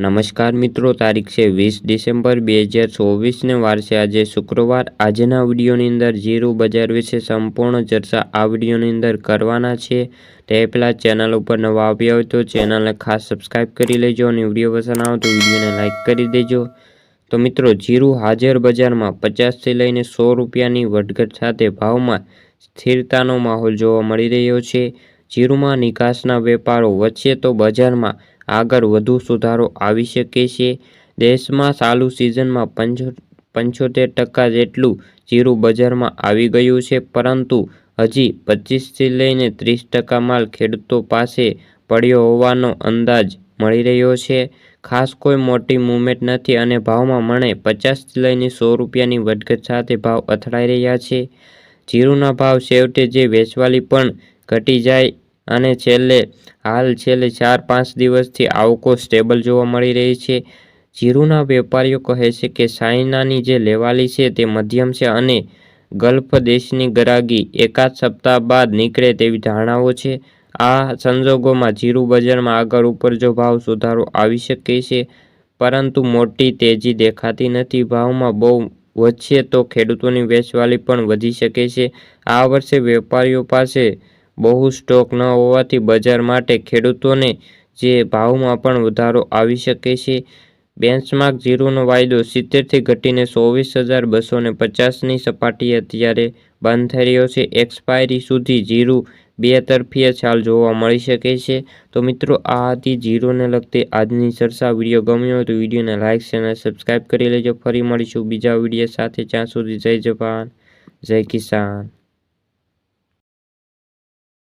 નમસ્કાર મિત્રો, તારીખ છે વીસ ડિસેમ્બર બે હજાર ચોવીસને વારસે આજે શુક્રવાર. આજના વિડીયોની અંદર જીરું બજાર વિશે સંપૂર્ણ ચર્ચા આ વિડીયોની અંદર કરવાના છે. તે પહેલાં ચેનલ ઉપર નવા આવ્યા હોય તો ચેનલને ખાસ સબસ્ક્રાઈબ કરી લેજો અને વીડિયો પસંદ આવે તો વિડીયોને લાઇક કરી દેજો. તો મિત્રો જીરું હાજર બજારમાં પચાસથી લઈને સો રૂપિયાની વધઘટ સાથે ભાવમાં સ્થિરતાનો માહોલ જોવા મળી રહ્યો છે. જીરુમાં નિકાસના વેપારો વચ્ચે તો બજારમાં આગળ વધુ સુધારો આવી શકે છે. દેશમાં ચાલુ સિઝનમાં પંચો પંચોતેર ટકા જેટલું જીરું બજારમાં આવી ગયું છે, પરંતુ હજી પચીસથી લઈને ત્રીસ ટકા માલ ખેડૂતો પાસે પડ્યો હોવાનો અંદાજ મળી રહ્યો છે. ખાસ કોઈ મોટી મૂવમેન્ટ નથી અને ભાવમાં મણે પચાસથી લઈને સો રૂપિયાની વધઘટ સાથે ભાવ અથડાઈ રહ્યા છે. જીરુના ભાવ છેવટે જે વેચવાલી પણ ઘટી જાય અને છેલ્લે, હાલ છેલ્લે ચાર પાંચ દિવસથી આવકો સ્ટેબલ જોવા મળી રહી છે. જીરુના વેપારીઓ કહે છે કે ચાઇનાની જે લેવાલી છે તે મધ્યમ છે અને ગલ્ફ દેશની ગરાગી એકાદ સપ્તાહ બાદ નીકળે તેવી ધારણાઓ છે. આ સંજોગોમાં જીરું બજારમાં આગળ ઉપર જો ભાવ સુધારો આવી શકે છે, પરંતુ મોટી તેજી દેખાતી નથી. ભાવમાં બહુ વધશે તો ખેડૂતોની વેચવાલી પણ વધી શકે છે. આ વર્ષે વેપારીઓ પાસે બહુ સ્ટોક ન હોવાથી બજાર માટે ખેડૂતોને જે ભાવમાં પણ વધારો આવી શકે છે. બેન્ચમાર્ક ઝીરોનો વાયદો સિત્તેરથી ઘટીને ચોવીસ હજાર બસો ને પચાસની સપાટી અત્યારે બંધ થઈ રહ્યો છે. એક્સપાયરી સુધી જીરું બે તરફીય ચાલ જોવા મળી શકે છે. તો મિત્રો, આ હતી જીરોને લગતી આજની ચર્ચા. વીડિયો ગમ્યો હોય તો વિડીયોને લાઇક અને સબસ્ક્રાઈબ કરી લેજો. ફરી મળીશું બીજા વીડિયો સાથે. જ્યાં સુધી જય જવાન, જય કિસાન.